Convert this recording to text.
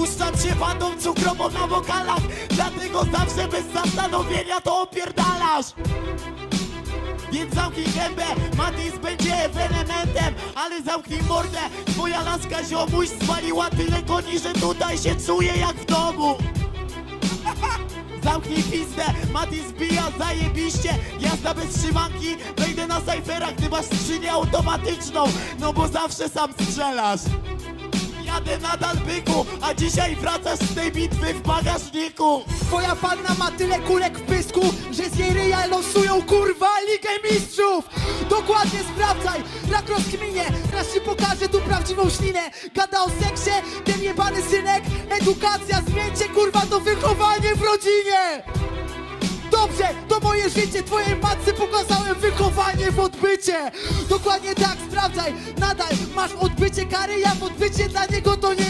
Puszczam się bandą cukrową na wokalach. Dlatego zawsze bez zastanowienia to opierdalasz. Więc zamknij gębę, Matis będzie ewenementem. Ale zamknij mordę, twoja laska ziomuś Spaliła tyle koni, że tutaj się czuję jak w domu. Zamknij pistę, Mati zbija zajebiście. Jazda bez trzymanki, wejdę na sajfera Gdy masz skrzynię automatyczną. No bo zawsze sam strzelasz Jadę nadal byku, a dzisiaj wracasz z tej bitwy w bagażniku Twoja panna ma tyle kulek w pysku, że z jej ryja losują kurwa Ligę Mistrzów! Dokładnie sprawdzaj, rak rozkminie, raz ci pokażę tu prawdziwą ślinę. Gada o seksie, ten jebany synek, edukacja, zmieńcie kurwa to wychowanie w rodzinie! Dobrze, to moje życie, matce pokazałem wychowanie w odbycie. Dokładnie tak, sprawdzaj, nadal masz odbycie kary, ja w odbycie dla niego to nie